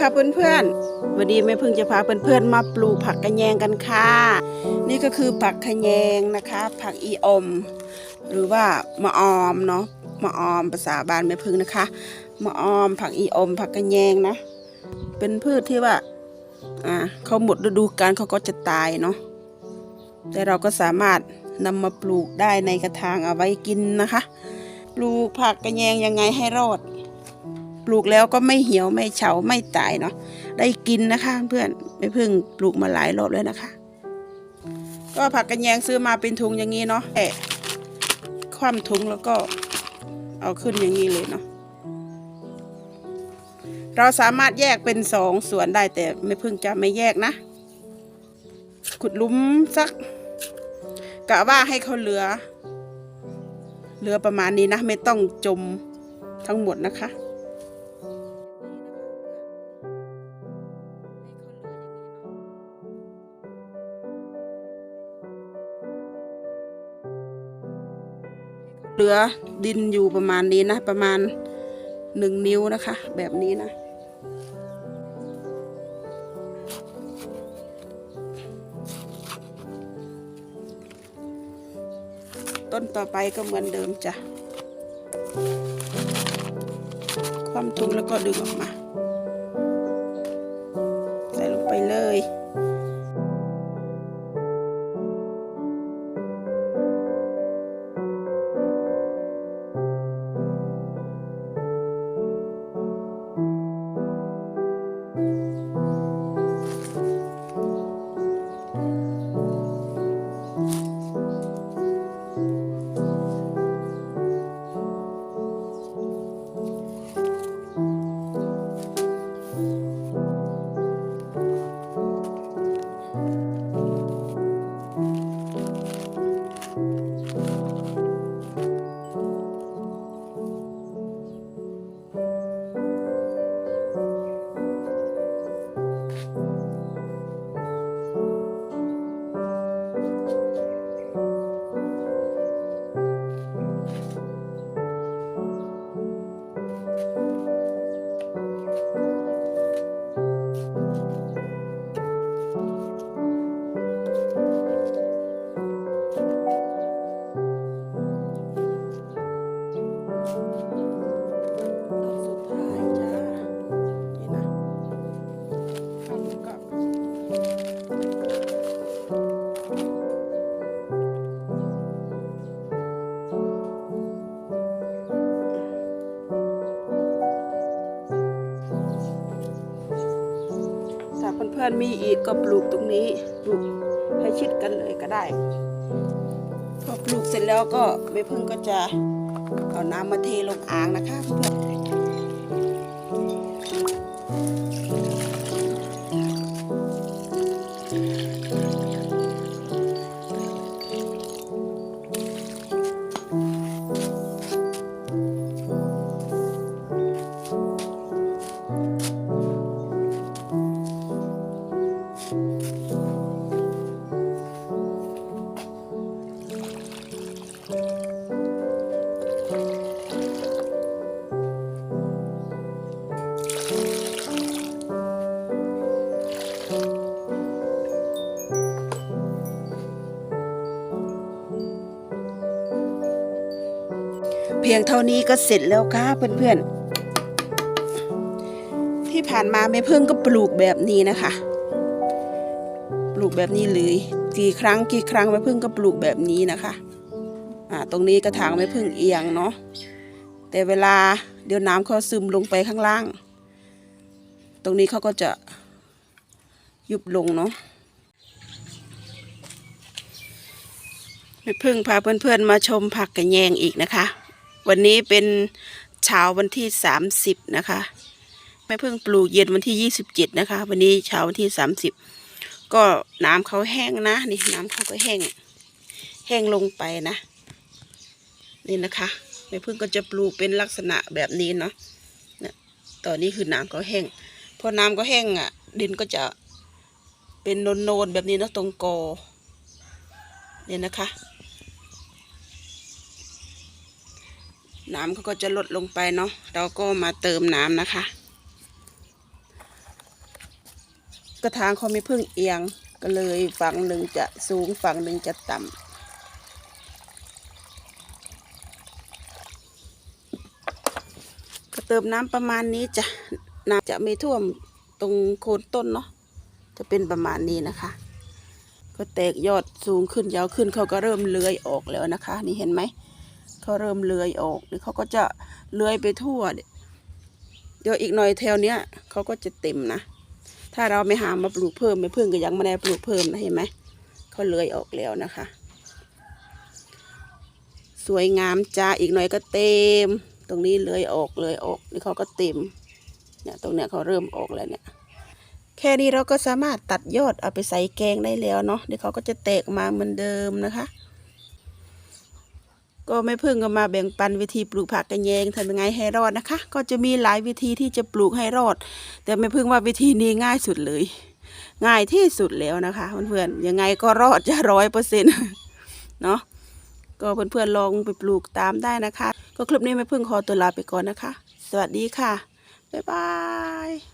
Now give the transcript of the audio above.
ค่ะเพื่อนๆ วันนี้แม่พึ่งจะพาเพื่อนๆมาปลูกผักกระแยงกันค่ะ นี่ก็คือผักขะแยงนะคะ ผักอีอม หรือว่ามะออมเนาะ มะออมภาษาบ้านแม่พึ่งนะคะ มะออม ผักอีอม ผักกระแยงนะ เป็นพืชที่ว่า อ่าเขาหมดฤดูกาลเขาก็จะตายเนาะ แต่เราก็สามารถนำมาปลูกได้ในกระถางเอาไว้กินนะคะ ปลูกผักกระแยงยังไงให้รอด ปลูกแล้วก็ไม่เหี่ยวไม่เฉาไม่ตายเนาะได้กินนะคะ เพื่อนไม่เพิ่งปลูกมาหลายรอบแล้วนะคะ ก็ผักกระแยงซื้อมาเป็นถุงอย่างนี้เนาะแอะคว่ำถุงแล้วก็เอาขึ้นอย่างนี้เลยเนาะเราสามารถแยกเป็นสองส่วนได้แต่ไม่พิ่งจะไม่แยกนะ ขุดลุมสักกะว่าให้เขาเหลือ เหลือประมาณนี้นะ ไม่ต้องจมทั้งหมดนะคะ เหลือดินอยู่ประมาณนี้นะ ประมาณหนึ่งนิ้วนะคะ แบบนี้นะ ต้นต่อไปก็เหมือนเดิมจ้ะ ความทุงแล้วก็ดึงออกมา ต้ พื่อนมีอีกก็ปลูกตรงนี้ปลูกให้ชิดกันเลยก็ได้พอปลูกเสร็จแล้วก็แม่พึ่งก็จะเอาน้ำมาเทลงอ่างนะคะเพื่อน เพียงเท่านี้ก็เสร็จแล้วค่ะเพื่อนๆ ที่ผ่านมาแม่พึ่งก็ปลูกแบบนี้นะคะ ปลูกแบบนี้เลยกี่ครั้งกี่ครั้งแม่พึ่งก็ปลูกแบบนี้นะคะอ่าตรงนี้กระถางแม่พึ่งเอียงเนาะแต่เวลาเดี๋ยวน้ำเขาซึมลงไปข้างล่าง ตรงนี้เขาก็จะยุบลงเนาะแม่พึ่งพาเพื่อนๆมาชมผักกระแยงอีกนะคะ วันนี้เป็นเช้าวันที่สามสิบนะคะแม่พึ่งปลูกเย็นวันที่ยี่สิบเจ็ดนะคะ วันนี้เช้าวันที่สามสิบก็น้ำเขาแห้งนะนี่น้ำเขาก็แห้ง แห้งลงไปนะ นี่นะคะแม่พึ่งก็จะปลูกเป็นลักษณะแบบนี้เนาะเนี่ยตอนนี้คือน้ำเขาแห้งพอน้ำก็แห้งอะ ดินก็จะเป็นโนนๆแบบนี้นะตรงกอเนี่ยนะคะ น้ำเขาก็จะลดลงไปเนาะเราก็มาเติมน้ำนะคะ กระถางเขาไม่พึ่งเอียงก็เลยฝั่งหนึ่งจะสูงฝั่งหนึ่งจะต่ำก็เติมน้ำประมาณนี้จะน้ำจะไม่ท่วมตรงโคนต้นเนาะจะเป็นประมาณนี้นะคะ ก็แตกยอดสูงขึ้นยาวขึ้นเขาก็เริ่มเลื้อยออกแล้วนะคะ นี่เห็นไหม เขาเริ่มเลื้อยออกเขาก็จะเลื้อยไปทั่ว เดี๋ยวอีกหน่อยแถวเนี้ยเขาก็จะเต็มนะ ถ้าเราไม่หามาปลูกเพิ่มไม่เพิ่งก็ยังไม่ได้ปลูกเพิ่มนะเห็นไหมเขาเลื้อยออกแล้วนะคะ สวยงามจ้าอีกหน่อยก็เต็ม ตรงนี้เลื้อยออกเลื้อยออกนี่เขาก็เต็มเนี่ยตรงเนี้ยเขาเริ่มออกแล้วเนี่ยแค่นี้เราก็สามารถตัดยอดเอาไปใส่แกงได้แล้วเนาะเดี๋ยวเขาก็จะแตกมาเหมือนเดิมนะคะ ก็ไม่พึ่งก็มาแบ่งปันวิธีปลูกผักกระแยงทำยังไงให้รอดนะคะ ก็จะมีหลายวิธีที่จะปลูกให้รอด แต่ไม่พึ่งว่าวิธีนี้ง่ายสุดเลย ง่ายที่สุดแล้วนะคะเพื่อนๆยังไงก็รอดจะร้อยเปอร์เซ็นต์เนาะก็เพื่อนๆลองไปปลูกตามได้นะคะ ก็คลิปนี้ไม่พึ่งขอตัวลาไปก่อนนะคะ สวัสดีค่ะบ๊ายบาย